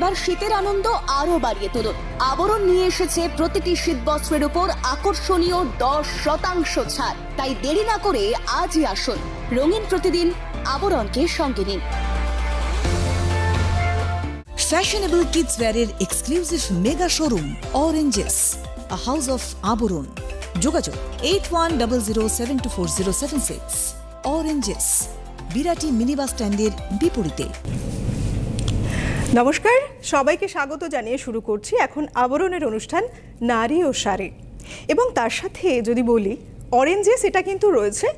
এবার শীতের আনন্দ আরও বাড়িয়ে তুলুন। আবরণ নিয়ে এসেছে প্রতিটি শীত বস্ত্রের উপর আকর্ষণীয় দশ শতাংশ ছাড়। তাই দেরি না করে আজই আসুন। রঙিন প্রতিদিন আবরণকে সঙ্গে নিন। Fashionable kids ওয়্যারের exclusive mega showroom Oranges a house of Abaran যোগাযোগ eight one double zero seven two four zero seven six Oranges Birati mini bus স্ট্যান্ডের বিপরীতে। নমস্কার, সবাইকে স্বাগত জানিয়ে শুরু করছি এখন আবরণের অনুষ্ঠান নারী ও শাড়ি। এবং তার সাথে যদি বলি অরেঞ্জেস এটা কিন্তু রয়েছে,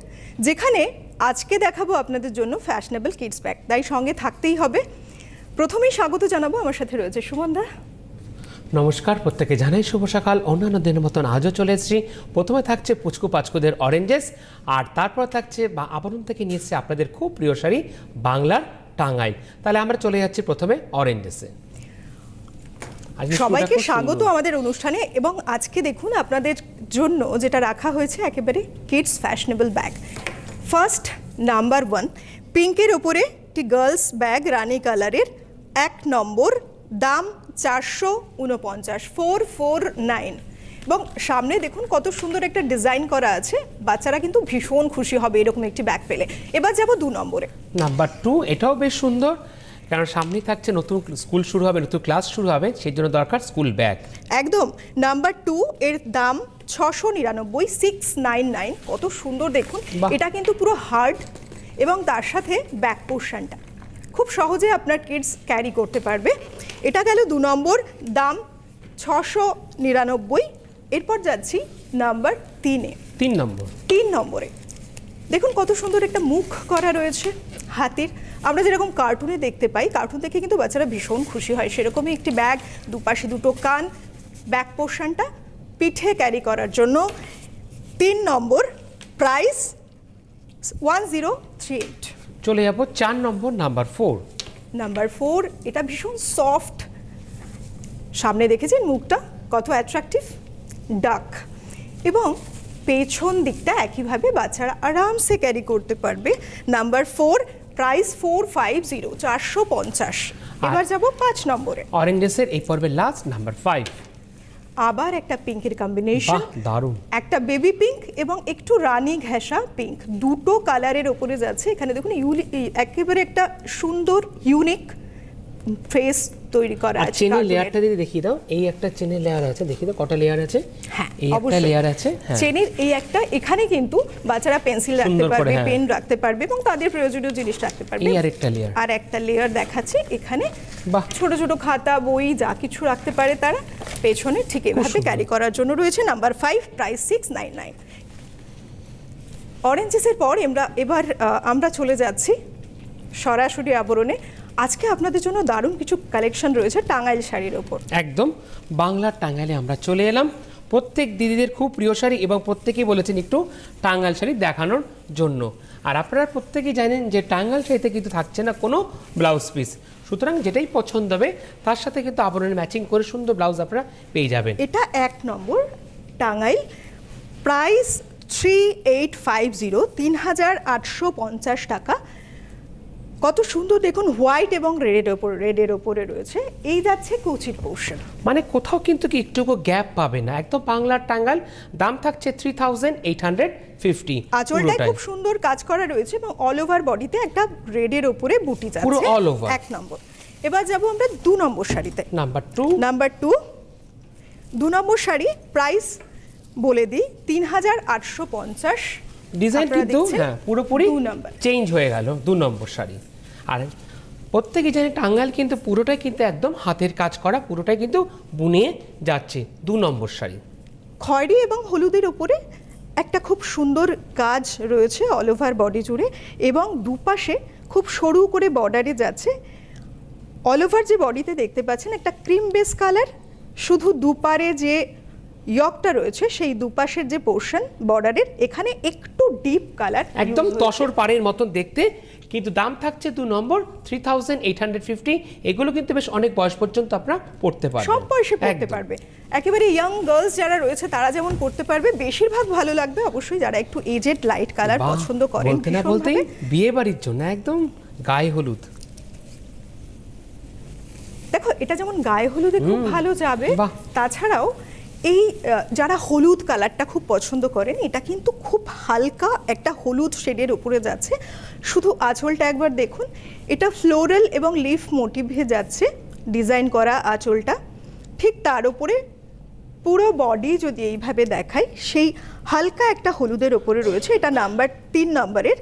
যেখানে আজকে দেখাবো আপনাদের জন্য ফ্যাশনেবল কিডস ব্যাগ তাই সঙ্গে থাকতেই হবে। প্রথমেই স্বাগত জানাব আমার সাথে রয়েছে সুমনদা। নমস্কার, প্রত্যেকে জানাই শুভ সকাল। অন্যান্য দিনের মতন আজও চলে এসেছি। প্রথমে থাকছে পুচকু পাচকুদের অরেঞ্জেস আর তারপর থাকছে বা আবরণ থেকে নিয়ে এসেছে আপনাদের খুব প্রিয় শাড়ি বাংলার টাঙ্গাইল তাহলে আমরা চলে যাচ্ছি প্রথমে অরেঞ্জেসে। সবাইকে স্বাগত আমাদের অনুষ্ঠানে এবং আজকে দেখুন আপনাদের জন্য যেটা রাখা হয়েছে একেবারে kids fashionable bag first number one পিঙ্কের ওপরে একটি গার্লস ব্যাগ রানি কালারের এক নম্বর দাম চারশো উনপঞ্চাশ ফোর ফোর নাইন এবং সামনে দেখুন কত সুন্দর একটা ডিজাইন করা আছে। বাচ্চারা কিন্তু ভীষণ খুশি হবে এরকম একটি ব্যাগ পেলে। এবার যাব দু নম্বরে। নাম্বার টু এটাও বেশ সুন্দর কারণ সামনে থাকছে নতুন স্কুল শুরু হবে নতুন ক্লাস শুরু হবে সেই জন্য দরকার স্কুল ব্যাগ। একদম। নাম্বার টু এর দাম ছশো নিরানব্বই সিক্স নাইন নাইন কত সুন্দর দেখুন। এটা কিন্তু পুরো হার্ড এবং তার সাথে ব্যাক পোর্শনটা খুব সহজে আপনার কিডস ক্যারি করতে পারবে। এটা গেল দু নম্বর দাম ছশো নিরানব্বই এরপর যাচ্ছি নাম্বার তিনে। তিন নম্বর। তিন নম্বরে। দেখুন কত সুন্দর একটা মুখ করা রয়েছে হাতির। আমরা যেরকম কার্টুনে দেখতে পাই কার্টুন দেখে কিন্তু বাচ্চারা ভীষণ খুশি হয়। সেরকমই একটি ব্যাগ দুপাশে দুটো কান ব্যাক পোর্শনটা পিঠে ক্যারি করার জন্য। তিন নম্বর price one zero three eight চলে যাব চার নম্বর নাম্বার ফোর নাম্বার ফোর এটা ভীষণ সফট সামনে দেখেছেন মুখটা কত অ্যাট্রাকটিভ ডাক এবং পেছন দিকটা একইভাবে বাচ্চারা আরামসে ক্যারি করতে পারবে। Number four price four five zero চারশো পঞ্চাশ। এবার যাব পাঁচ নম্বরে। অরেঞ্জেসের এই পর্বের লাস্ট নাম্বার ফাইভ আবার একটা পিঙ্কের কম্বিনেশন দারুণ। একটা বেবি পিঙ্ক এবং একটু রানী ঘেঁষা পিঙ্ক দুটো কালারের ওপরে যাচ্ছে। এখানে দেখুন ইউলি একেবারে একটা সুন্দর ইউনিক ফেস তৈরি করা আছে চেনের লেয়ারটা যদি দেখিয়ে দাও এই একটা চেনের লেয়ার আছে দেখিয়ে দাও কটা লেয়ার আছে? হ্যাঁ এই একটা লেয়ার আছে হ্যাঁ। চেনের এই একটা এখানে কিন্তু বাচ্চারা পেন্সিল রাখতে পারবে হ্যাঁ। পেন রাখতে পারবে এবং তাদের প্রয়োজনীয় জিনিস রাখতে পারবে। এই আরেকটা layer। আর একটা লেয়ার দেখাচ্ছি এখানে বাহ। ছোট ছোট খাতা বই যা কিছু রাখতে পারে তারা। পেছনে ঠিক এভাবে ক্যারি করার জন্য রয়েছে number five price six nine nine অরেঞ্জেসের পর আমরা এবার আমরা চলে যাচ্ছি সরাসরি আবরণে। আজকে আপনাদের জন্য দারুণ কিছু কালেকশন রয়েছে টাঙ্গাইল শাড়ির ওপর। একদম বাংলার টাঙ্গাইলে আমরা চলে এলাম। প্রত্যেক দিদিদের খুব প্রিয় শাড়ি এবং প্রত্যেকেই বলেছেন একটু টাঙ্গাইল শাড়ি দেখানোর জন্য। আর আপনারা প্রত্যেকেই জানেন যে টাঙ্গাইল শাড়িতে কিন্তু থাকছে না কোনো ব্লাউজ পিস সুতরাং যেটাই পছন্দ হবে তার সাথে কিন্তু আবরণের ম্যাচিং করে সুন্দর ব্লাউজ আপনারা পেয়ে যাবেন। এটা এক নম্বর Tangail price three eight five zero তিন হাজার আটশো পঞ্চাশ টাকা। কত সুন্দর দেখুন হোয়াইট এবং রেডের ওপর রেডের ওপরে রয়েছে। এই যাচ্ছে কুচির পোর্শন মানে কোথাও কিন্তু কি একটুকু গ্যাপ পাবে না। একদম বাংলার টাঙ্গাল দাম থাকছে three thousand eight hundred fifty আঁচলটায় খুব সুন্দর কাজ করা রয়েছে এবং অল ওভার বডিতে একটা রেডের ওপরে বুটি যাচ্ছে। পুরো all over। এক নম্বর। এবার যাব আমরা দু নম্বর শাড়িতে। নাম্বার টু নাম্বার টু দু নম্বর শাড়ি প্রাইস বলে দিই তিন হাজার আটশো পঞ্চাশ। ডিজাইন কিন্তু হ্যাঁ পুরোপুরি দু নাম্বার। চেঞ্জ হয়ে গেল দু নম্বর শাড়ি। আর প্রত্যেকে জানে টাঙ্গাইল কিন্তু পুরোটাই কিন্তু একদম হাতের কাজ করা পুরোটাই কিন্তু বুনে যাচ্ছে দু নম্বর শাড়ি খয়েরি এবং হলুদের উপরে একটা খুব সুন্দর কাজ রয়েছে অল ওভার বডি জুড়ে এবং দুপাশে খুব সরু করে বর্ডারে যাচ্ছে। অল ওভার যে বডিতে দেখতে পাচ্ছেন একটা ক্রিম বেস কালার শুধু দুপারে যে ইয়কটা রয়েছে সেই দুপাশের যে পোর্শন বর্ডারের এখানে একটু ডিপ কালার একদম তসর পাড়ের মতন দেখতে কিন্তু দাম থাকছে দু নম্বর three thousand eight hundred fifty এগুলো কিন্তু বেশ অনেক বয়স পর্যন্ত আপনারা পড়তে পারবেন। সব বয়সে পড়তে পারবে। একেবারে ইয়াং গার্লস যারা রয়েছে তারা যেমন পড়তে পারবে বেশিরভাগ ভালো লাগবে অবশ্যই যারা একটু এজেড লাইট কালার পছন্দ করেন বলতে না। বলতেই বিয়ে বাড়ির জন্য একদম গায়ে হলুদ। দেখো এটা যেমন গায়ে হলুদে খুব ভালো যাবে তাছাড়াও এই যারা হলুদ কালারটা খুব পছন্দ করেন, এটা কিন্তু খুব হালকা একটা হলুদ শেডের উপরে যাচ্ছে। শুধু আঁচলটা একবার দেখুন, এটা ফ্লোরাল এবং লিফ মোটিভে যাচ্ছে ডিজাইন করা আঁচলটা। ঠিক তার উপরে পুরো বডি যদি এইভাবে দেখাই, সেই হালকা একটা হলুদের ওপরে রয়েছে, এটা নাম্বার তিন নম্বরের,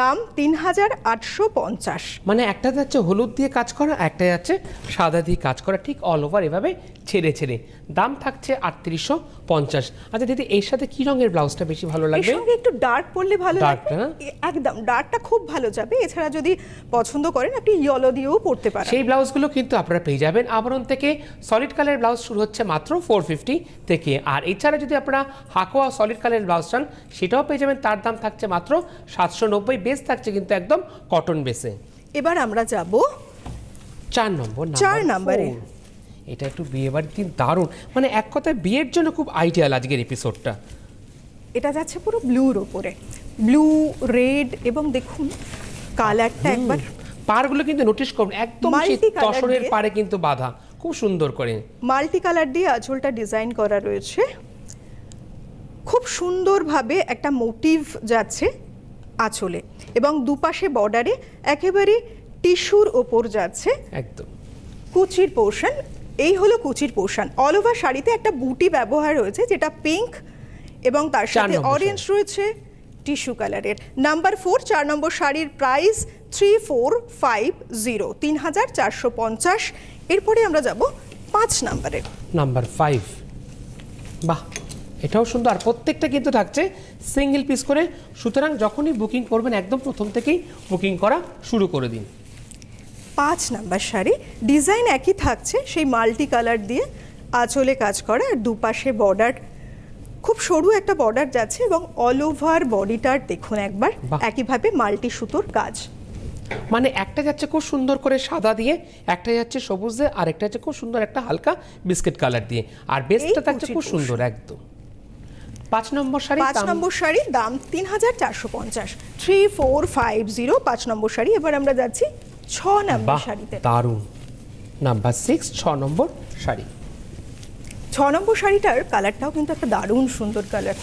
দাম তিন হাজার আটশো পঞ্চাশ। মানে একটা যাচ্ছে হলুদ দিয়ে কাজ করা, একটা যাচ্ছে সাদা দিয়ে কাজ করা, ঠিক অল ওভার এভাবে ছেড়ে ছেড়ে। দাম থাকছে আটত্রিশশো পঞ্চাশ। আচ্ছা দিদি এর সাথে কি রঙের ব্লাউজটা বেশি ভালো এর লাগবে? সঙ্গে একটু ডার্ক পরলে ভালো লাগবে? একদম ডার্কটা খুব ভালো যাবে। এছাড়া যদি পছন্দ করেন আপনি ইয়েলো দিয়েও পরতে পারেন। সেই ব্লাউজগুলো কিন্তু আপনারা পেয়ে যাবেন। আবরণ থেকে সলিড কালারের ব্লাউজ শুরু হচ্ছে মাত্র ফোর ফিফটি থেকে। আর এছাড়া যদি আপনারা হাকোয়া সলিড কালারের ব্লাউজ চান সেটাও পেয়ে যাবেন। তার দাম থাকছে মাত্র সাতশো নব্বই। বেস থাকছে কিন্তু একদম কটন বেসে এবার আমরা যাব চার নম্বর চার নম্বরে। এটা একটু বিয়ে বাড়ির দিন দারুণ। মানে এক কথায় বিয়ের জন্য খুব আইডিয়াল আজকের এপিসোডটা এটা যাচ্ছে পুরো ব্লুর ওপরে ব্লু রেড এবং দেখুন কালারটা একবার পাড়গুলো কিন্তু নোটিশ করুন একদম তসরের। পাড়ে কিন্তু বাঁধা। খুব সুন্দর করে। মাল্টি কালার দিয়ে আঁচলটা ডিজাইন করা রয়েছে। খুব সুন্দরভাবে একটা মোটিভ যাচ্ছে আঁচলে এবং দুপাশে বর্ডারে একেবারে টিস্যুর ওপর যাচ্ছে একদম। কুচির পোর্শন এই হলো কুচির পোর্শন অল ওভার শাড়িতে একটা বুটি ব্যবহার রয়েছে যেটা পিঙ্ক এবং তার সাথে অরেঞ্জ রয়েছে টিস্যু কালারের নাম্বার ফোর চার নম্বর শাড়ির price three four five zero তিন হাজার চারশো পঞ্চাশ। এরপরে আমরা যাব পাঁচ নাম্বারের নাম্বার ফাইভ বাহ এটাও সুন্দর। আর প্রত্যেকটা কিন্তু থাকছে সিঙ্গেল পিস করে। সুতরাং যখনই বুকিং করবেন একদম প্রথম থেকেই বুকিং করা শুরু করে দিন। পাঁচ নাম্বার শাড়ি। ডিজাইন একই থাকছে সেই মাল্টি কালার দিয়ে আঁচলে কাজ করা আর দুপাশে বর্ডার। খুব সরু একটা বর্ডার যাচ্ছে এবং অল ওভার বডিটার দেখুন একবার একইভাবে মাল্টি সুতোর কাজ। মানে একটা যাচ্ছে খুব সুন্দর করে সাদা দিয়ে একটা যাচ্ছে সবুজ দিয়ে আর একটা যাচ্ছে খুব সুন্দর একটা হালকা বিস্কিট কালার দিয়ে। আর বেসটা থাকছে খুব সুন্দর একদম। পাঁচ নম্বর শাড়ি পাঁচ নম্বর শাড়ি দাম তিন হাজার চারশো পঞ্চাশ। থ্রি ফোর ফাইভ জিরো পাঁচ নম্বর শাড়ি। এবার আমরা যাচ্ছি ছ নম্বর শাড়িতে। দারুণ। নাম্বার সিক্স ছ নম্বর শাড়ি। ছ নম্বর শাড়িটার কালারটাও কিন্তু একটা দারুণ সুন্দর কালার।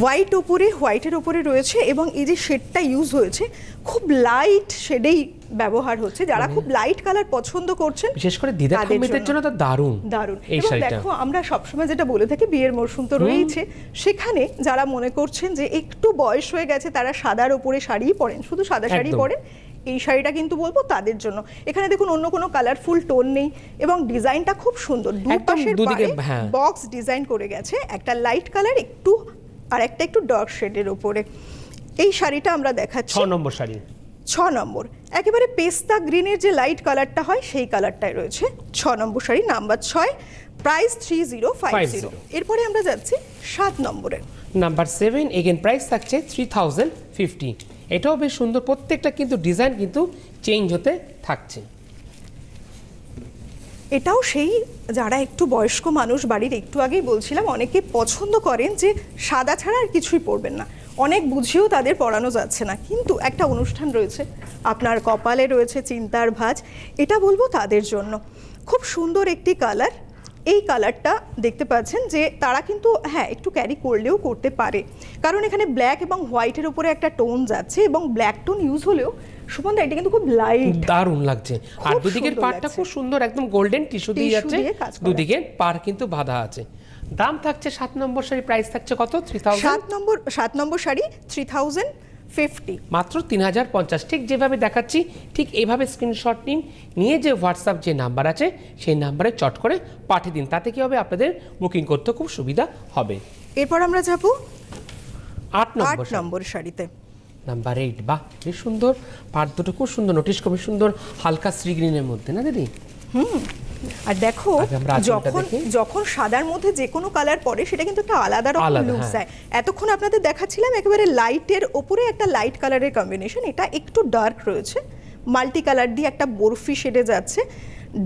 হোয়াইট ওপরে হোয়াইটের ওপরে রয়েছে এবং এই যে শেডটা ইউজ হয়েছে খুব লাইট শেডেই ব্যবহার হচ্ছে। যারা খুব লাইট কালার পছন্দ করছেন বিশেষ করে দিদা তাদের জন্য তো দারুণ দারুণ। এবং দেখো আমরা সবসময় যেটা বলে থাকি বিয়ের মরশুম তো রয়েছে সেখানে যারা মনে করছেন যে একটু বয়স হয়ে গেছে তারা সাদার ওপরে শাড়িই পরেন। শুধু সাদা শাড়ি। পরেন এই শাড়িটা কিন্তু বলব তাদের জন্য। এখানে দেখুন অন্য কোনো কালারফুল টোন নেই এবং ডিজাইনটা খুব সুন্দর। দুপাশের পাড়ে হ্যাঁ। বক্স ডিজাইন করে গেছে একটা লাইট কালার একটু আর একটা একটু ডার্ক শেডের ওপরে। এই শাড়িটা আমরা দেখাচ্ছি। ছ নম্বর শাড়ি। ছ নম্বর। একেবারে পেস্তা গ্রিনের যে লাইট কালারটা হয় সেই কালারটাই রয়েছে। ছ নম্বর শাড়ি নাম্বার ছয় price three zero five zero এরপরে আমরা যাচ্ছি সাত নম্বরে। নাম্বার সেভেন এগেন প্রাইস থাকছে থ্রি থাউজেন্ড ফিফটি এটাও বেশ সুন্দর। প্রত্যেকটা কিন্তু ডিজাইন কিন্তু চেঞ্জ হতে থাকছে। এটাও সেই যারা একটু বয়স্ক মানুষ, বাড়ির একটু আগেই বলছিলাম, অনেকে পছন্দ করেন যে সাদা ছাড়া আর কিছুই পরবেন না। অনেক বুঝিয়েও তাদের পড়ানো যাচ্ছে না। কিন্তু একটা অনুষ্ঠান রয়েছে, আপনার কপালে রয়েছে চিন্তার ভাঁজ, এটা বলব তাদের জন্য। খুব সুন্দর একটি কালার এই কালারটা দেখতে পাচ্ছেন যে তারা কিন্তু হ্যাঁ একটু ক্যারি করলেও করতে পারে। কারণ এখানে ব্ল্যাক এবং হোয়াইটের উপরে একটা টোন যাচ্ছে এবং ব্ল্যাক টোন ইউজ হলেও সুমন্দা এটা কিন্তু খুব লাইট দারুণ লাগছে। আর দুদিকের পাড়টা খুব সুন্দর একদম গোল্ডেন টিস্যু দিয়ে যাচ্ছে। দুদিকে পাড় কিন্তু বাঁধা আছে। দাম থাকছে সাত নম্বর শাড়ি প্রাইস থাকছে কত? থ্রি সাত নম্বর সাত নম্বর শাড়ি থ্রি থাউজেন্ড ফিফটি। মাত্র তিন হাজার পঞ্চাশ ঠিক যেভাবে দেখাচ্ছি ঠিক এইভাবে স্ক্রিনশট নিন নিয়ে যে হোয়াটসঅ্যাপ যে নাম্বার আছে সেই নাম্বারে চট করে পাঠিয়ে দিন তাতে কি হবে? আপনাদের বুকিং করতে খুব সুবিধা হবে। এরপর আমরা যাব আট নম্বর। নম্বর শাড়িতে। নাম্বার এইট বাহ বেশ সুন্দর। পাট দুটো খুব সুন্দর নোটিশ খুবই সুন্দর হালকা শ্রী গ্রিনের মধ্যে না দিদি? আর দেখো যখন যখন সাদার মধ্যে যে কোনো কালার পরে সেটা কিন্তু একটা আলাদা রকম লুক হ্যাঁ। দেয়। এতক্ষণ আপনাদের দেখাচ্ছিলাম একেবারে লাইটের ওপরে একটা লাইট কালারের কম্বিনেশন এটা একটু ডার্ক রয়েছে। মাল্টি কালার দিয়ে একটা বরফি শেডে যাচ্ছে।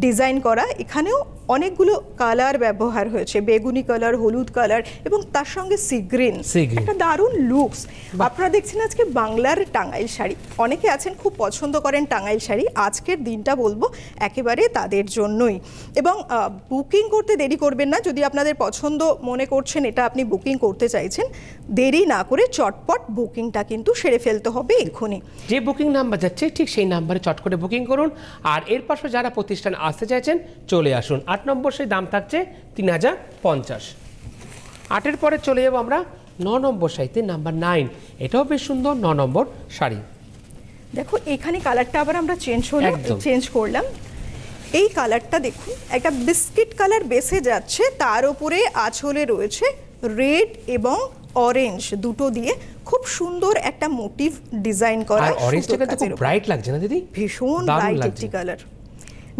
ডিজাইন করা এখানেও অনেকগুলো কালার ব্যবহার হয়েছে। বেগুনি কালার হলুদ কালার এবং তার সঙ্গে সি গ্রিন একটা দারুণ লুকস আপনারা দেখছেন আজকে বাংলার টাঙ্গাইল শাড়ি। অনেকে আছেন খুব পছন্দ করেন টাঙ্গাইল শাড়ি। আজকের দিনটা বলব একেবারে তাদের জন্যই। এবং বুকিং করতে দেরি করবেন না। যদি আপনাদের পছন্দ মনে করছেন এটা আপনি বুকিং করতে চাইছেন দেরি না করে চটপট বুকিংটা কিন্তু সেরে ফেলতে হবে এক্ষুনি। যে বুকিং নাম্বার যাচ্ছে ঠিক সেই নাম্বারে চট করে বুকিং করুন। আর এর পাশে যারা প্রতিষ্ঠান আসতে চাইছেন চলে আসুন। আট নম্বর সেই দাম থাকছে তিন হাজার পঞ্চাশ। আটের পরে চলে যাব আমরা ন নম্বর সাইতে নাম্বার নাইন। এটাও বেশ সুন্দর ন নম্বর শাড়ি। দেখো এখানে কালারটা আবার আমরা চেঞ্জ হলো। চেঞ্জ করলাম। এই কালারটা দেখুন একটা বিস্কিট কালার বেসে যাচ্ছে তার উপরে আঁচলে রয়েছে রেড এবং অরেঞ্জ দুটো দিয়ে। খুব সুন্দর একটা মোটিভ ডিজাইন করা অরেঞ্জটা কিন্তু খুব ব্রাইট লাগছে না দিদি? ভীষণ ব্রাইট একটি কালার।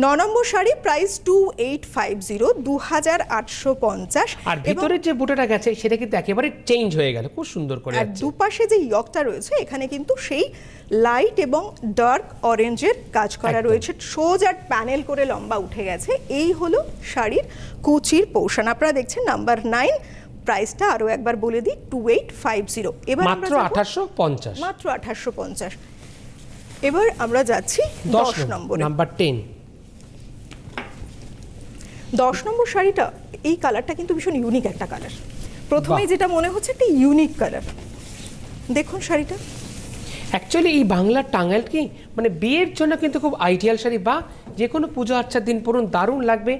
ন নম্বর sari price two eight five zero দু হাজার আটশো পঞ্চাশ। আর ভিতরের যে বুটাটা গেছে সেটা কিন্তু একেবারে চেঞ্জ হয়ে গেল। খুব সুন্দর করে আর দুপাশে যে ইয়কটা রয়েছে এখানে কিন্তু সেই লাইট এবং ডার্ক অরেঞ্জের কাজ করা। রয়েছে। সোজা প্যানেল করে লম্বা উঠে গেছে। এই হলো শাড়ির কুচির পোর্শন আপনারা দেখছেন নাম্বার নাইন প্রাইসটা আরও একবার বলে দিই টু এইট ফাইভ জিরো এবার মাত্র আঠাশশো পঞ্চাশ। মাত্র আঠাশশো পঞ্চাশ। এবার আমরা যাচ্ছি দশ নম্বর নম্বরে। নাম্বার টেন দশ নম্বর শাড়িটা এই কালারটা কিন্তু ভীষণ ইউনিক একটা কালার প্রথমেই যেটা মনে হচ্ছে একটা ইউনিক কালার দেখুন শাড়িটা। অ্যাকচুয়ালি এই বাংলার টাঙ্গাইল কি মানে বিয়ের জন্য কিন্তু খুব আইডিয়াল শাড়ি বা যে কোনো পুজো আর্চার দিন পরুন দারুণ লাগবে।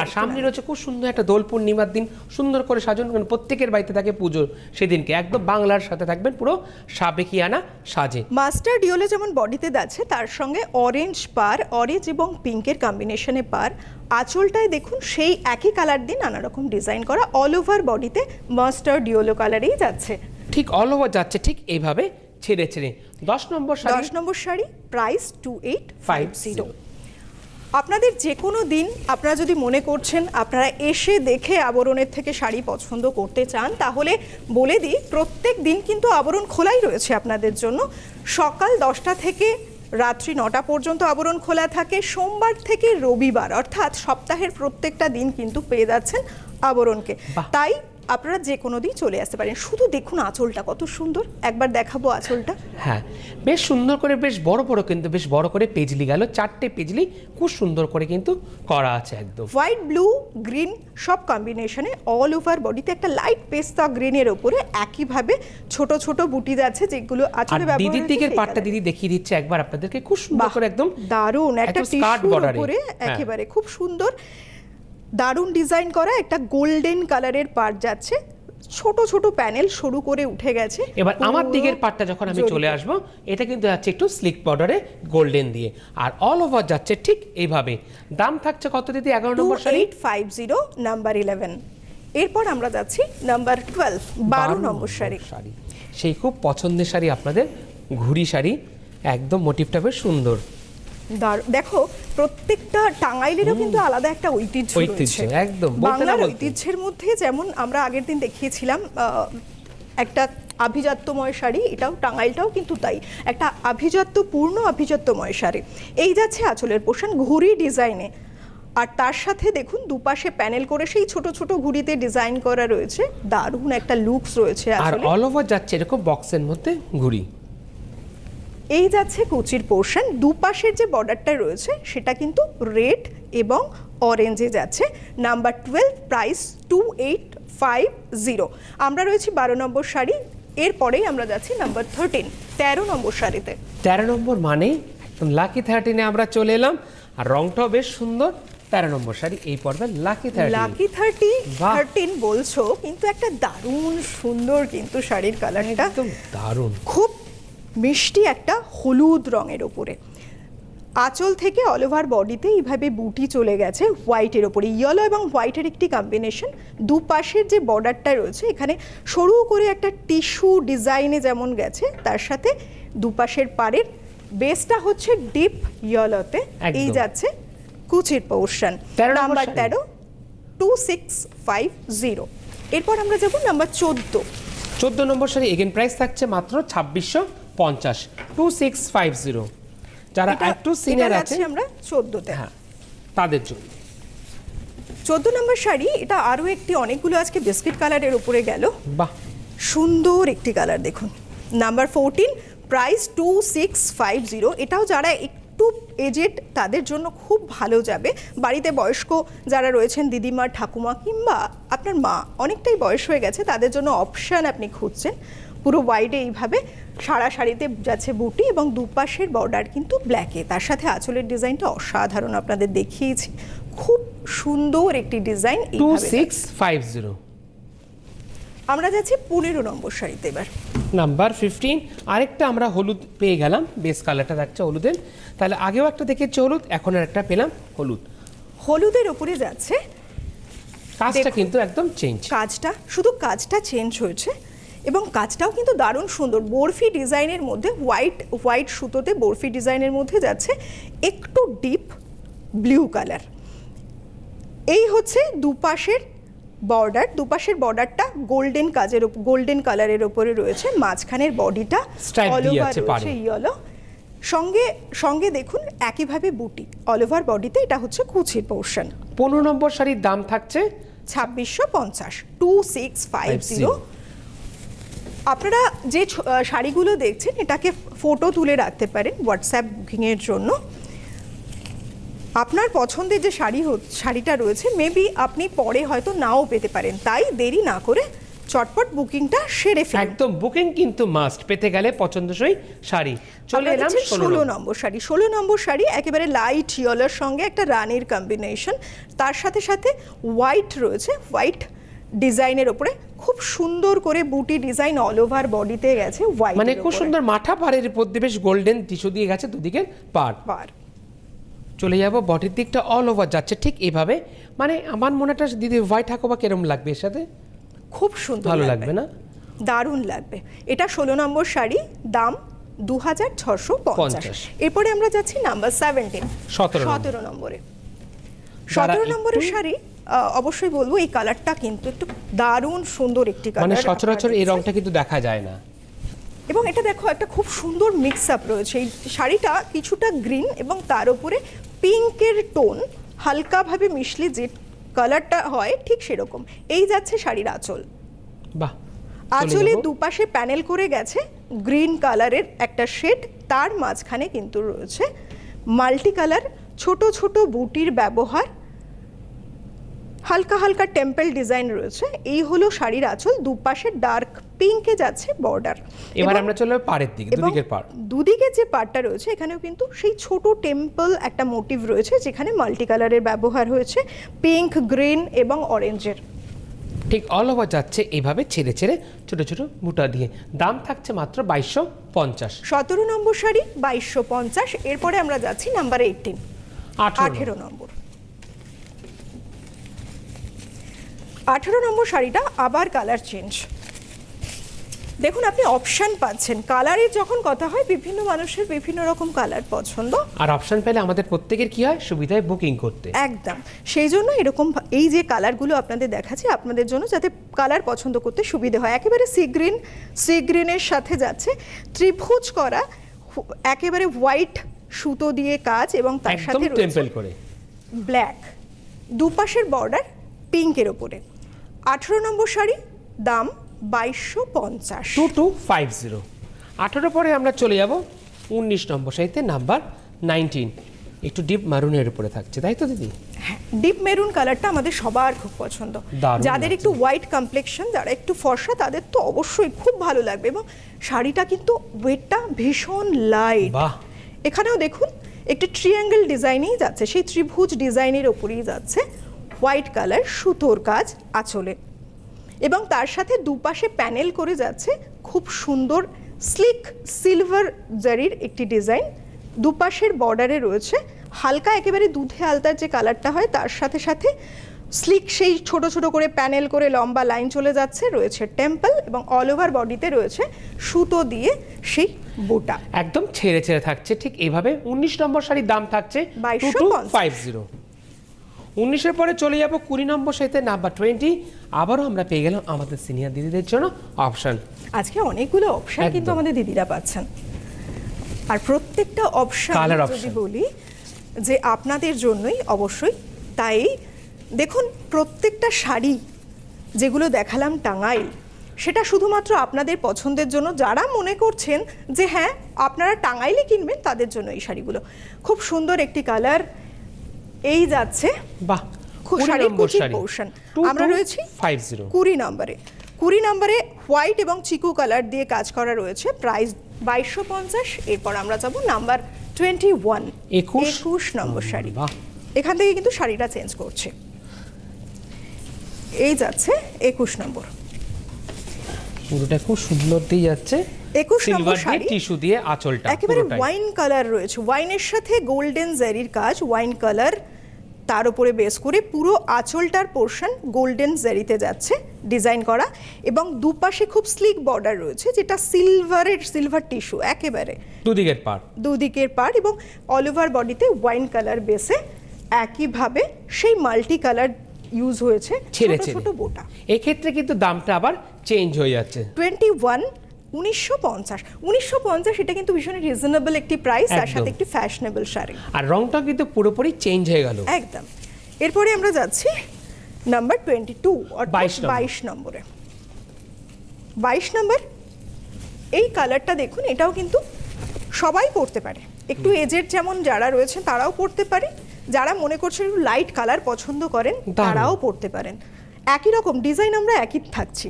আর সামনে রয়েছে খুব সুন্দর একটা দোল পূর্ণিমার দিন সুন্দর করে সাজানো কারণ প্রত্যেকের বাড়িতে থাকে পুজো সেদিনকে। একদম বাংলার সাথে থাকবেন পুরো সাবেকিয়ানা সাজে। মাস্টার ইয়েলো যেমন বডিতে যাচ্ছে তার সঙ্গে অরেঞ্জ পার অরেঞ্জ এবং পিঙ্কের কম্বিনেশনে পার। আঁচলটায় দেখুন সেই একই কালার দিয়ে নানা রকম ডিজাইন করা অল ওভার বডিতে মাস্টার ডিওলো কালারেই যাচ্ছে। ঠিক অল ওভার যাচ্ছে ঠিক এইভাবে ছেড়ে ছেড়ে। দশ নম্বর দশ নম্বর sari price two eight five zero 50 আপনাদের যে কোনো দিন আপনারা যদি মনে করছেন আপনারা এসে দেখে আবরণের থেকে শাড়ি পছন্দ করতে চান তাহলে বলে দিই প্রত্যেক দিন কিন্তু আবরণ খোলাই রয়েছে আপনাদের জন্য। সকাল দশটা থেকে রাত্রি নটা পর্যন্ত আবরণ খোলা থাকে। সোমবার থেকে রবিবার অর্থাৎ সপ্তাহের প্রত্যেকটা দিন কিন্তু পেয়ে যাচ্ছেন আবরণকে। তাই আপনারা যে কোনো দিন চলে আসতে পারেন। শুধু দেখুন আঁচলটা কত সুন্দর। একবার দেখাবো আঁচলটা। হ্যাঁ বেশ সুন্দর করে বেশ বড় বড় কিন্তু বেশ বড় করে পেজলি গেল চারটে পেজলি খুব সুন্দর করে কিন্তু করা আছে একদম। হোয়াইট ব্লু গ্রিন সব কম্বিনেশনে অল ওভার বডিতে একটা লাইট পেস্তা গ্রিনের ওপরে একইভাবে ছোট ছোট বুটি যাচ্ছে যেগুলো আঁচলে ব্যবহার দিদির দিকের পাটটা দিদি দেখিয়ে দিচ্ছে একবার আপনাদেরকে। খুব সুন্দর করে একদম দারুণ। একটা টিস্যুর উপরে হ্যাঁ। একেবারে। খুব সুন্দর। দারুণ ডিজাইন করা একটা গোল্ডেন কালারের পার্ট যাচ্ছে। ছোট ছোট প্যানেল শুরু করে উঠে গেছে। এবার আমার দিকের পার্টটা যখন আমি চলে আসব এটা কিন্তু যাচ্ছে একটু স্লিক বর্ডারে গোল্ডেন দিয়ে। আর অল ওভার যাচ্ছে ঠিক এইভাবে। দাম থাকছে কত দিদি? এগারো নম্বর sari eight five zero number eleven এরপর আমরা যাচ্ছি নাম্বার টুয়েলভ বারো নম্বর শাড়ি শাড়ি সেই খুব পছন্দের শাড়ি আপনাদের ঘুড়ি শাড়ি একদম মোটিভটা বেশ সুন্দর। দার- দেখো প্রত্যেকটা টাঙ্গাইলেরও কিন্তু আলাদা একটা ঐতিহ্য রয়েছে। একদম, বাংলার ঐতিহ্যের মধ্যে যেমন আমরা আগের দিন দেখিয়েছিলাম একটা আভিজাত্যময় শাড়ি এটাও টাঙ্গাইলটাও কিন্তু তাই একটা আভিজাত্য পূর্ণ আভিজাত্যময় শাড়ি। এই যাচ্ছে আঁচলের পোষণ ঘুড়ি ডিজাইনে। আর তার সাথে দেখুন দুপাশে প্যানেল করে সেই ছোট ছোট ঘুড়িতে ডিজাইন করা রয়েছে দারুণ একটা লুকস রয়েছে আর অল ওভার যাচ্ছে এরকম বক্সের মধ্যে ঘুড়ি। এই যাচ্ছে কুচির পোর্শন দুপাশের যে বর্ডারটা রয়েছে সেটা কিন্তু রেড এবং অরেঞ্জে যাচ্ছে। Number twelve price two eight five zero আমরা রয়েছি বারো নম্বর শাড়ি এরপরেই আমরা যাচ্ছি নাম্বার থার্টিন তেরো নম্বর শাড়িতে। তেরো নম্বর মানেই একদম লাকি থার্টিনে আমরা চলে এলাম আর রংটাও বেশ সুন্দর। তেরো নম্বর শাড়ি এই পর্বে lucky thirty lucky thirty. Thirteen বলছো কিন্তু একটা দারুণ সুন্দর কিন্তু শাড়ির কালারটা একদম দারুণ। খুব মিষ্টি একটা হলুদ রঙের ওপরে। আঁচল থেকে অল ওভার বডিতে এইভাবে বুটি চলে গেছে হোয়াইটের ওপরে। ইয়েলো এবং হোয়াইটের একটি কম্বিনেশন দুপাশের যে বর্ডারটা রয়েছে এখানে সরু করে একটা টিস্যু ডিজাইনে যেমন গেছে তার সাথে দুপাশের পাড়ের বেসটা হচ্ছে ডিপ ইয়েলোতে এই যাচ্ছে কুচির পোর্শন 13 নম্বর নাম্বার তেরো টু সিক্স ফাইভ জিরো এরপর আমরা যাব নাম্বার চোদ্দ। চোদ্দ নম্বর শাড়ি এগেন প্রাইস থাকছে মাত্র ছাব্বিশশো পঞ্চাশ টু সিক্স ফাইভ জিরো যারা একটু সিনিয়র আছে আমরা চোদ্দোতে। হ্যাঁ তাদের জন্য। চোদ্দ নম্বর শাড়ি এটা আরও একটি অনেকগুলো আজকে বিস্কিট কালারের উপরে গেল। বাহ। সুন্দর একটি কালার দেখুন। Number fourteen price two six five zero এটাও যারা একটু এজেড তাদের জন্য খুব ভালো যাবে। বাড়িতে বয়স্ক যারা রয়েছেন দিদিমা ঠাকুমা কিংবা আপনার মা অনেকটাই বয়স হয়ে গেছে তাদের জন্য অপশান আপনি খুঁজছেন। পুরো ওয়াইডে এইভাবে। সারা শাড়িতে যাচ্ছে বুটি এবং দুপাশের বর্ডার কিন্তু ব্ল্যাকে তার সাথে আঁচলের ডিজাইনটা অসাধারণ আপনাদের দেখিয়েছি। খুব সুন্দর একটি design two six five zero. আমরা যাচ্ছি পনেরো নম্বর শাড়িতে এবার। নাম্বার ফিফটিন আরেকটা আমরা হলুদ পেয়ে গেলাম। বেস কালারটা থাকছে হলুদের। তাহলে আগেও একটা দেখেছি হলুদ এখন আর একটা পেলাম হলুদ। হলুদের ওপরে যাচ্ছে। কাজটা কিন্তু একদম চেঞ্জ কাজটা শুধু কাজটা চেঞ্জ হয়েছে। এবং কাজটাও কিন্তু দারুণ সুন্দর। বরফি ডিজাইনের মধ্যে হোয়াইট হোয়াইট সুতোতে বরফি ডিজাইনের মধ্যে যাচ্ছে একটু ডিপ ব্লু কালার। এই হচ্ছে দুপাশের বর্ডার। দুপাশের বর্ডারটা গোল্ডেন কাজের গোল্ডেন কালারের ওপরে রয়েছে। মাঝখানের বডিটা অল ওভার রয়েছে। ইয়েলো সঙ্গে সঙ্গে দেখুন একইভাবে বুটি। অল ওভার বডিতে এটা হচ্ছে কুচির পোর্শন পনেরো নম্বর শাড়ির দাম থাকছে ছাব্বিশশো পঞ্চাশ। টু সিক্স ফাইভ জিরো আপনারা যে শাড়িগুলো দেখছেন এটাকে ফটো তুলে রাখতে পারেন হোয়াটসঅ্যাপ বুকিংয়ের জন্য। আপনার পছন্দের যে শাড়ি শাড়িটা রয়েছে মেবি আপনি পরে হয়তো নাও পেতে পারেন। তাই দেরি না করে চটপট বুকিংটা সেরে ফেলুন। একদম বুকিং কিন্তু মাস্ট পেতে গেলে পছন্দসই শাড়ি। চলে এলাম ষোলো। নম্বর। শাড়ি ষোলো নম্বর শাড়ি একেবারে লাইট ইয়েলোর সঙ্গে একটা রানীর কম্বিনেশন তার সাথে সাথে হোয়াইট রয়েছে হোয়াইট ডিজাইনের ওপরে খুব সুন্দর করে বুটি ডিজাইন অল ওভার বডিতে গেছে হোয়াইট মানে খুব সুন্দর মাথা পাড়ের মধ্যে বেশ গোল্ডেন টিস্যু দিয়ে গেছে দুদিকে পার বার চলে যাব বডির দিকটা অল ওভার যাচ্ছে ঠিক এভাবে। মানে আমার মনেটা দিদি হোয়াইট হাকোবা কেরম লাগবে এর সাথে? খুব সুন্দর ভালো লাগবে। না? দারুণ লাগবে। এটা ষোলো নম্বর শাড়ি দাম দু হাজার ছশো পঞ্চাশ। এরপরে আমরা যাচ্ছি নাম্বার সেভেন্টিন সতেরো নম্বর। সতেরো নম্বরের শাড়ি অবশ্যই বলব এই কালারটা কিন্তু একটু দারুণ সুন্দর একটি কালার মানে সচরাচর এই রংটা কিন্তু দেখা যায় না। এবং এটা দেখো একটা খুব সুন্দর মিক্স আপ রয়েছে। এই শাড়িটা কিছুটা গ্রিন এবং তার উপরে পিঙ্কের টোন হালকাভাবে মিশলে যে কালারটা হয় ঠিক সেরকম। এই যাচ্ছে শাড়ির আঁচল। বাহ আঁচলে দুপাশে প্যানেল করে গেছে গ্রিন কালারের একটা শেড তার মাঝখানে কিন্তু রয়েছে মাল্টি কালার ছোট ছোট বুটির ব্যবহার। হালকা হালকা টেম্পল ডিজাইন রয়েছে। এই হলো শাড়ির আঁচল দুপাশে ডার্ক পিঙ্কে যাচ্ছে বর্ডার। এবার আমরা চলে পাড়ের দিকে দুদিকের পাড়। দুদিকে যে পাড়টা রয়েছে এখানেও কিন্তু সেই ছোট টেম্পল একটা মোটিভ রয়েছে যেখানে মাল্টি কালারের ব্যবহার হয়েছে পিঙ্ক গ্রিন এবং অরেঞ্জের। ঠিক অল ওভার যাচ্ছে এইভাবে ছেড়ে ছেড়ে ছোট ছোট বুটা দিয়ে। দাম থাকছে মাত্র বাইশশো পঞ্চাশ। সতেরো নম্বর শাড়ি বাইশশো পঞ্চাশ। এরপরে আমরা যাচ্ছি নাম্বার এইটিন আঠেরো নম্বর। আঠেরো নম্বর শাড়িটা আবার কালার চেঞ্জ দেখুন আপনি অপশন পাচ্ছেন। কালারের যখন কথা হয় বিভিন্ন মানুষের বিভিন্ন রকম কালার পছন্দ। আর অপশন পেলে আমাদের প্রত্যেকের কি হয়? সুবিধায় বুকিং করতে। একদম। সেই জন্য এরকম এই যে কালারগুলো আপনাদের দেখাচ্ছি আপনাদের জন্য যাতে কালার পছন্দ করতে সুবিধে হয়। একেবারে সি গ্রিন সি গ্রিনের সাথে যাচ্ছে। ত্রিভুজ করা একেবারে হোয়াইট সুতো দিয়ে কাজ এবং তার সাথে টেম্পল করে। ব্ল্যাক দুপাশের বর্ডার পিঙ্কের ওপরে। আঠেরো নম্বর শাড়ি দাম বাইশশো পঞ্চাশ। Two two five zero. আঠেরো পরে আমরা চলে যাব উনিশ নম্বর শাড়িতে নাম্বার নাইনটিন। একটু ডিপ মারুনের উপরে থাকছে তাই তো দিদি? ডিপ মেরুন কালারটা আমাদের সবার খুব পছন্দ। যাদের একটু হোয়াইট কমপ্লেকশন যারা একটু ফর্সা তাদের তো অবশ্যই খুব ভালো লাগবে। এবং শাড়িটা কিন্তু ওয়েটটা ভীষণ লাইট বাহ। এখানেও দেখুন একটি ট্রিয়াঙ্গেল ডিজাইনেই যাচ্ছে সেই ত্রিভুজ ডিজাইনের ওপরেই যাচ্ছে। হোয়াইট কালার সুতোর কাজ আঁচলে। এবং তার সাথে দুপাশে প্যানেল করে যাচ্ছে খুব সুন্দর স্লিক সিলভার জারির একটি ডিজাইন। দুপাশের বর্ডারে রয়েছে হালকা একেবারে দুধে আলতার যে কালারটা হয় তার সাথে সাথে স্লিক সেই ছোট ছোট করে প্যানেল করে লম্বা লাইন চলে যাচ্ছে রয়েছে টেম্পল এবং অল ওভার বডিতে রয়েছে সুতো দিয়ে সেই বুটা। একদম ছেড়ে ছেড়ে থাকছে ঠিক এইভাবে উনিশ নম্বর শাড়ির দাম থাকছে টু 2250 টু ফাইভ জিরো উনিশের পরে চলে যাব কুড়ি নম্বর সাহিত্যে নাম্বার টোয়েন্টি আবারও আমরা পেয়ে গেলাম আমাদের সিনিয়র দিদিদের জন্য অপশন আজকে অনেকগুলো অপশন কিন্তু আমাদের দিদিরা পাচ্ছেন। আর প্রত্যেকটা অপশন যদি বলি যে আপনাদের জন্যই অবশ্যই তাই দেখুন প্রত্যেকটা শাড়ি যেগুলো দেখালাম টাঙ্গাইল সেটা শুধুমাত্র আপনাদের পছন্দের জন্য। যারা মনে করছেন যে হ্যাঁ আপনারা টাঙ্গাইলে কিনবেন তাদের জন্য এই শাড়িগুলো। খুব সুন্দর একটি কালার এই যাচ্ছে বাহ খুব শাড়ির কুচির পোর্শন আমরা রয়েছি ফাইভ জিরো। কুড়ি নম্বরে। কুড়ি নম্বরে হোয়াইট এবং চিকু কালার দিয়ে কাজ করা রয়েছে। প্রাইস বাইশশো পঞ্চাশ এরপর আমরা যাব নাম্বার টোয়েন্টি ওয়ান একুশ? নম্বর শাড়ি। বাহ। এখান থেকে কিন্তু শাড়িটা চেঞ্জ করছে। এই যাচ্ছে একুশ নম্বর। পুরোটা খুব সুন্দর দিয়ে যাচ্ছে। 21 নম্বর শাড়ি। টিস্যু দিয়ে আঁচলটা একেবারে ওয়াইন কালার রয়েছে। ওয়াইনের সাথে গোল্ডেন জারির কাজ ওয়াইন কালার তার উপরে বেস করে পুরো আঁচলটার পোর্শন গোল্ডেন জারিতে যাচ্ছে ডিজাইন করা। এবং দুপাশে খুব স্লিক বর্ডার রয়েছে যেটা সিলভারের সিলভার টিস্যু একেবারে। দুদিকের পার দুদিকের পার্ট এবং অল ওভার বডিতে ওয়াইন কালার বেসে একইভাবে সেই মাল্টি কালার ইউজ হয়েছে ছেড়ে ছোট বোটা। এক্ষেত্রে কিন্তু দামটা আবার চেঞ্জ হয়ে যাচ্ছে। টোয়েন্টি ওয়ান উনিশশো পঞ্চাশ। উনিশশো পঞ্চাশ এটা কিন্তু ভীষণ রিজনেবল একটি প্রাইস তার সাথে একটি ফ্যাশনেবল শাড়ি। আর রংটা কিন্তু পুরোপুরি চেঞ্জ হয়ে গেল। একদম। এরপরে আমরা যাচ্ছি নাম্বার টোয়েন্টি টু 22 নম্বর। বাইশ নম্বরে। বাইশ নম্বর এই কালারটা দেখুন এটাও কিন্তু সবাই পড়তে পারে। একটু এজের যেমন যারা রয়েছে তারাও পড়তে পারে। যারা মনে করছেন একটু লাইট কালার পছন্দ করেন তারাও পড়তে পারেন। একই রকম ডিজাইন আমরা একই থাকছি।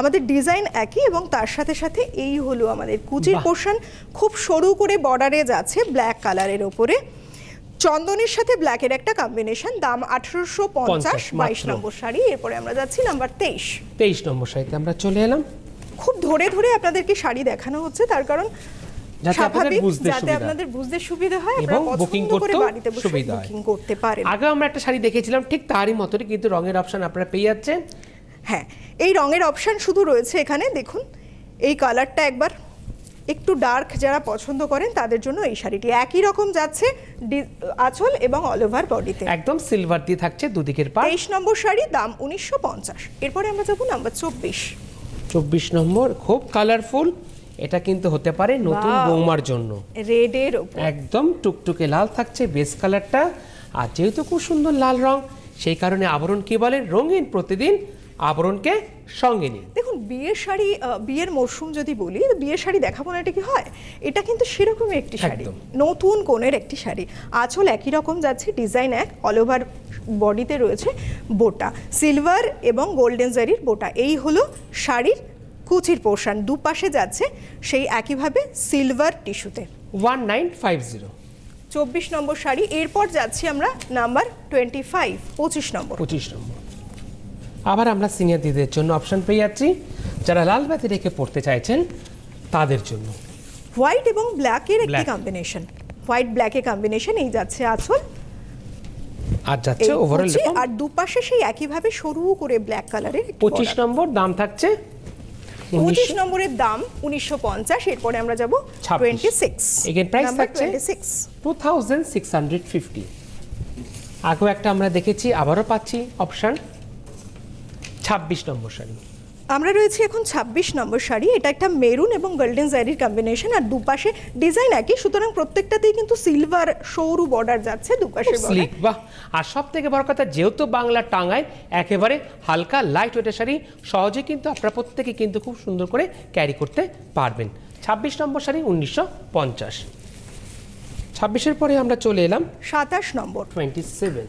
আমাদের ডিজাইন একই এবং তার সাথে সাথে এই হলো আমাদের কুচির। পোর্শন খুব সরু করে বর্ডারে যাচ্ছে ব্ল্যাক কালারের ওপরে। চন্দনের সাথে ব্ল্যাকের একটা কম্বিনেশন দাম আঠারোশো পঞ্চাশ বাইশ নম্বর শাড়ি। এরপরে আমরা যাচ্ছি নাম্বার তেইশ। তেইশ নম্বর শাড়িতে আমরা চলে এলাম। খুব ধরে ধরে আপনাদেরকে শাড়ি দেখানো হচ্ছে তার কারণ স্বাভাবিক যাতে আপনাদের বুঝতে সুবিধা হয় এবং বুকিং পছন্দ করে করতেও বাড়িতে বসে সুবিধা বুকিং করতে পারেন। আগে আমরা একটা শাড়ি দেখেছিলাম ঠিক তারই মতনই কিন্তু রঙের অপশন আপনারা পেয়ে যাচ্ছেন। হ্যাঁ এই রঙের অপশন শুধু রয়েছে এখানে দেখুন এই কালারটা একবার একটু ডার্ক যারা পছন্দ করেন তাদের জন্য এই শাড়িটি একই রকম যাচ্ছে আঁচল এবং অল ওভার বডিতে একদম সিলভার দিয়ে থাকছে দুদিকের পার তেইশ নম্বর শাড়ি দাম উনিশশো পঞ্চাশ। এরপরে আমরা যাব নাম্বার চব্বিশ। চব্বিশ নম্বর খুব কালারফুল এটা কিন্তু হতে পারে নতুন বৌমার জন্য। রেডের একদম টুকটুকে লাল থাকছে বেস কালারটা আর যেহেতু খুব সুন্দর লাল রং সেই কারণে আবরণ কি বলে? রঙিন প্রতিদিন আবরণকে সঙ্গে নিন দেখুন বিয়ের শাড়ি বিয়ের মরশুম যদি বলি বিয়ের শাড়ি দেখাবো না এটা কি হয়? এটা কিন্তু সেরকমই একটি শাড়ি। নতুন কোণের একটি শাড়ি। আঁচল একই রকম যাচ্ছে ডিজাইন এক অল ওভার বডিতে রয়েছে বোটা। সিলভার এবং গোল্ডেন জারির বোটা। এই হলো শাড়ির কুচির পোর্শন দুপাশে যাচ্ছে সেই একইভাবে silver টিস্যুতে। One nine five zero. চব্বিশ নম্বর শাড়ি এরপর যাচ্ছি আমরা নাম্বার টোয়েন্টি ফাইভ পঁচিশ নম্বর। পঁচিশ নম্বর। আবার আমরা সিনিয়র দিদিদের জন্য অপশন পেয়ে যাচ্ছি। যারা লাল বাতি রেখে পড়তে চাইছেন তাদের জন্য। হোয়াইট এবং ব্ল্যাকের একটি Black. কম্বিনেশন হোয়াইট ব্ল্যাকের কম্বিনেশন এই যাচ্ছে আঁচল। আর যাচ্ছে এই ওভারঅল কুচি আর দুপাশে সেই একইভাবে সরু করে ব্ল্যাক কালারের পঁচিশ নম্বর দাম থাকছে পঁচিশ নম্বরের দাম উনিশশো পঞ্চাশ এরপরে আমরা যাব 26 টোয়েন্টি সিক্স এগেন প্রাইস থাকছে? Two thousand six hundred fifty আগেও একটা আমরা দেখেছি আবারও পাচ্ছি অপশান ছাব্বিশ নম্বর শাড়ি। আমরা রয়েছি এখন ছাব্বিশ নম্বর শাড়ি এটা একটা মেরুন এবং গোল্ডেন জারির কম্বিনেশন আর দুপাশে ডিজাইন একই সুতরাং প্রত্যেকটাতেই কিন্তু সিলভার সরু বর্ডার যাচ্ছে দুপাশে স্লিক বাহ। আর সব থেকে বড় কথা যেহেতু বাংলা টাঙ্গায় একেবারে হালকা লাইট ওয়েটের শাড়ি সহজে কিন্তু আপনারা প্রত্যেকে কিন্তু খুব সুন্দর করে ক্যারি করতে পারবেন। ছাব্বিশ নম্বর শাড়ি উনিশশো পঞ্চাশ। ছাব্বিশের পরে আমরা চলে এলাম সাতাশ নম্বর। টোয়েন্টি সেভেন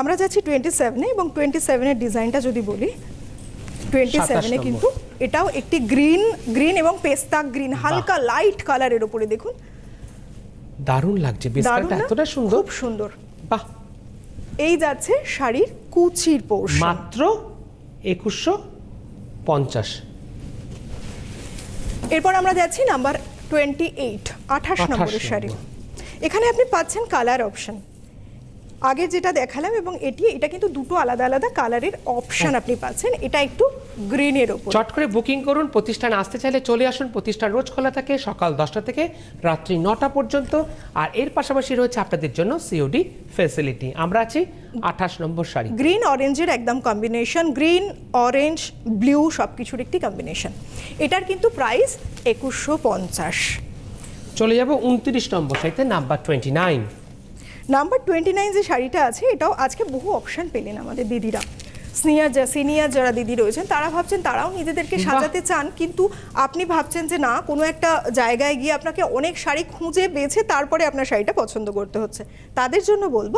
আমরা যাচ্ছি টোয়েন্টি সেভেনে এবং টোয়েন্টি সেভেনের ডিজাইনটা যদি বলি টোয়েন্টি সেভেনে কিন্তু এটাও একটি গ্রিন গ্রিন এবং পেস্তা গ্রিন হালকা লাইট কালারের উপরে দেখুন। দারুণ লাগছে দারুণ এতটা সুন্দর। খুব সুন্দর। বাহ। এই যাচ্ছে শাড়ির কুচির পোর্শন। মাত্র একুশশো পঞ্চাশ। এরপর আমরা যাচ্ছি নাম্বার টোয়েন্টি এইট আঠাশ নম্বরের শাড়ি। এখানে আপনি পাচ্ছেন কালার অপশন আগে যেটা দেখালাম এবং এটি এটা কিন্তু দুটো আলাদা আলাদা কালারের অপশন আপনি পাচ্ছেন। এটা একটু গ্রিনের ওপর চট করে বুকিং করুন প্রতিষ্ঠান আসতে চাইলে চলে আসুন প্রতিষ্ঠান রোজ খোলা থাকে সকাল দশটা থেকে রাত্রি নটা পর্যন্ত। আর এর পাশাপাশি রয়েছে আপনাদের জন্য সিওডি ফেসিলিটি আমরা আছি আঠাশ নম্বর শাড়ি গ্রিন অরেঞ্জের একদম কম্বিনেশন গ্রিন অরেঞ্জ ব্লু সব কিছুর একটি কম্বিনেশন এটার কিন্তু প্রাইস একুশশো পঞ্চাশ। চলে যাব উনত্রিশ নম্বর সাইতে number twenty nine number twenty nine যে শাড়িটা আছে এটাও আজকে বহু অপশন পেলেন আমাদের দিদিরা। সিনিয়র যা সিনিয়র যারা দিদি রয়েছেন তারা ভাবছেন তারাও নিজেদেরকে সাজাতে চান কিন্তু আপনি ভাবছেন যে না কোনো একটা জায়গায় গিয়ে আপনাকে অনেক শাড়ি খুঁজে বেছে তারপরে আপনার শাড়িটা পছন্দ করতে হচ্ছে। তাদের জন্য বলব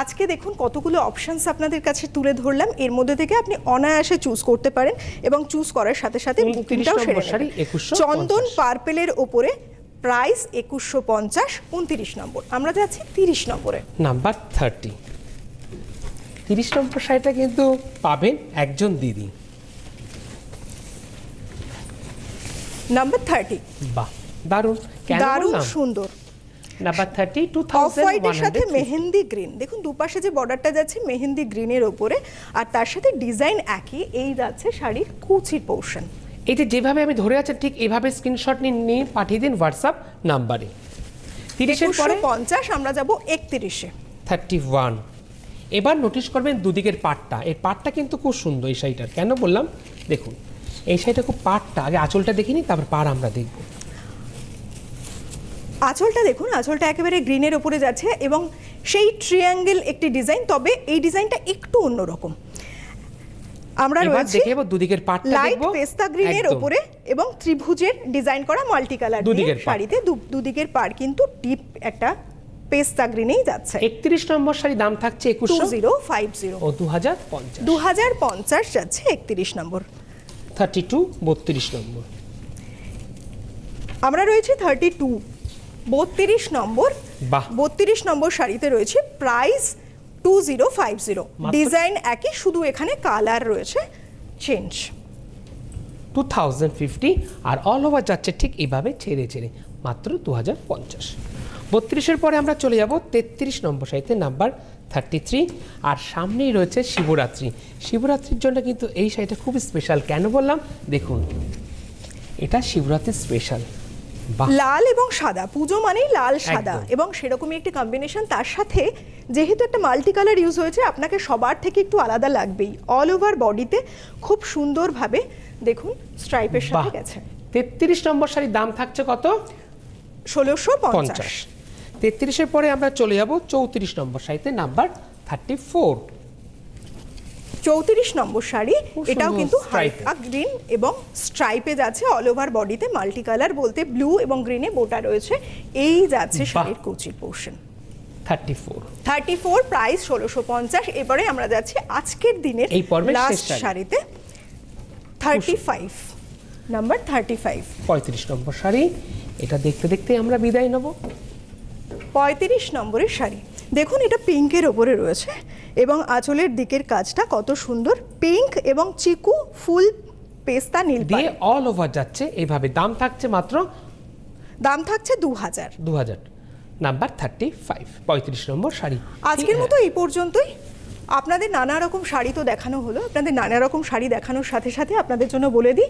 আজকে দেখুন কতগুলো অপশনস আপনাদের কাছে তুলে ধরলাম। এর মধ্যে থেকে আপনি অনায়াসে চুজ করতে পারেন এবং চুজ করার সাথে সাথে বুকিংটাও সেরে চন্দন পার্পেলের ওপরে প্রাইস একুশশো পঞ্চাশ উনত্রিশ নম্বর। আমরা যাচ্ছি তিরিশ নম্বরে। Number thirty. তিরিশ নম্বর শাড়িটা কিন্তু পাবেন একজন দিদি। Number thirty. বাহ দারুণ। দারুণ সুন্দর। নাম্বার থার্টি টু থাউজেন্ড সাথে মেহেন্দি গ্রিন। দেখুন দুপাশে যে বর্ডারটা যাচ্ছে মেহেন্দি গ্রিনের ওপরে আর তার সাথে ডিজাইন একই এই যাচ্ছে শাড়ির কুচির পোর্শন। যে যেভাবে আমি ধরে আছেন ঠিক এভাবে স্ক্রিনশট নিয়ে পাঠিয়ে দিন হোয়াটসঅ্যাপ নাম্বারে তিরিশের পরে পঞ্চাশ আমরা যাব একত্রিশে। থার্টি ওয়ান এবার নোটিশ করবেন দুদিকের পাটটা। এই পাটটা কিন্তু খুব সুন্দর এই শাড়িটার। কেন বললাম? দেখুন এই শাড়িটা খুব পাটটা। আগে আঁচলটা দেখিনি তারপর পাড় আমরা দেখব। আঁচলটা দেখুন আঁচলটা একেবারে গ্রিনের ওপরে যাচ্ছে এবং সেই ট্রিয়াঙ্গেল একটি ডিজাইন তবে এই ডিজাইনটা একটু অন্যরকম। আমরা রয়েছি দেখে দুদিকের পাটটা লাইট পেস্তা গ্রিনের। ওপরে এবং ত্রিভুজের ডিজাইন করা মাল্টি কালার দুদিকের শাড়িতে দুদিকের পার কিন্তু ডিপ একটা পেস্তা গ্রিনেই যাচ্ছে। একত্রিশ নম্বর শাড়ি দাম থাকছে টু একুশশো জিরো ফাইভ জিরো ও দু হাজার পঞ্চাশ। দু হাজার পঞ্চাশ যাচ্ছে একত্রিশ নম্বর। থার্টি টু বত্রিশ নম্বর। আমরা রয়েছে থার্টি টু বত্রিশ নম্বর। বাহ। বত্রিশ নম্বর শাড়িতে রয়েছে price two zero five zero design একই শুধু এখানে কালার রয়েছে চেঞ্জ টু থাউজেন্ড ফিফটি আর অল ওভার যাচ্ছে ঠিক এইভাবে ছেড়ে ছেড়ে মাত্র দু হাজার পঞ্চাশ বত্রিশের পরে আমরা চলে যাব তেত্রিশ নম্বর সাইতে নাম্বার থার্টি থ্রি আর সামনেই রয়েছে শিবরাত্রি। শিবরাত্রির জন্য কিন্তু এই শাড়িটা খুব স্পেশাল কেন বললাম? দেখুন এটা শিবরাত্রির স্পেশাল লাল এবং সাদা পুজো মানেই লাল সাদা। এবং সেরকমই একটি কম্বিনেশন তার সাথে যেহেতু একটা মাল্টি কালার ইউজ হয়েছে আপনাকে সবার থেকে একটু আলাদা লাগবেই। অল ওভার বডিতে খুব সুন্দরভাবে দেখুন স্ট্রাইপের সাথে গেছে। তেত্রিশ নম্বর শাড়ির দাম থাকছে কত? ষোলোশো পঞ্চাশ। তেত্রিশের পরে আমরা চলে যাব চৌত্রিশ নম্বর শাড়িতে নাম্বার থার্টি ফোর চৌত্রিশ নম্বর শাড়ি এটাও কিন্তু হালকা গ্রিন এবং স্ট্রাইপে যাচ্ছে অল ওভার বডিতে মাল্টি কালার বলতে ব্লু এবং গ্রিনে বোটা রয়েছে। এই যাচ্ছে। শাড়ির কুচির portion thirty four thirty four price ষোলোশো পঞ্চাশ। এবারে আমরা যাচ্ছি আজকের দিনের এই লাস্ট শাড়িতে thirty five number thirty five পঁয়ত্রিশ নম্বর শাড়ি। এটা দেখতে দেখতে আমরা বিদায় নেব। পঁয়ত্রিশ নম্বরের শাড়ি। দেখুন এটা পিঙ্কের ওপরে রয়েছে এবং আঁচলের দিকের কাজটা কত সুন্দর। পিঙ্ক এবং চিকু ফুল পেস্তা নীল দিয়ে অল ওভার যাচ্ছে এইভাবে দাম থাকছে মাত্র দাম থাকছে দু হাজার দু হাজার নাম্বার থার্টি ফাইভ পঁয়ত্রিশ নম্বর শাড়ি। আজকের মতো এই পর্যন্তই। আপনাদের নানা রকম শাড়ি তো দেখানো হলো। আপনাদের নানা রকম শাড়ি দেখানোর সাথে সাথে আপনাদের জন্য বলে দিই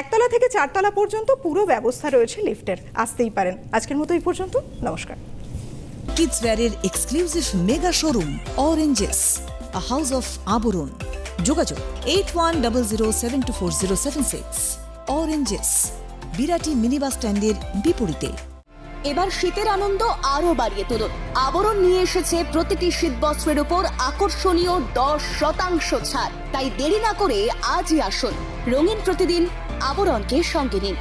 একতলা থেকে চারতলা পর্যন্ত পুরো ব্যবস্থা রয়েছে লিফটের। আসতেই পারেন। আজকের মতো এই পর্যন্ত। নমস্কার। Kids ওয়্যারের exclusive mega showroom Oranges a house of Abaran যোগাযোগ eight one double zero seven two four zero seven six Oranges Birati mini bus স্ট্যান্ডের বিপরীতে। এবার শীতের আনন্দ আরও বাড়িয়ে তুলুন। আবরণ নিয়ে এসেছে প্রতিটি শীত বস্ত্রের উপর আকর্ষণীয় দশ শতাংশ ছাড়। তাই দেরি না করে আজই আসুন। রঙিন প্রতিদিন আবরণকে সঙ্গে নিন।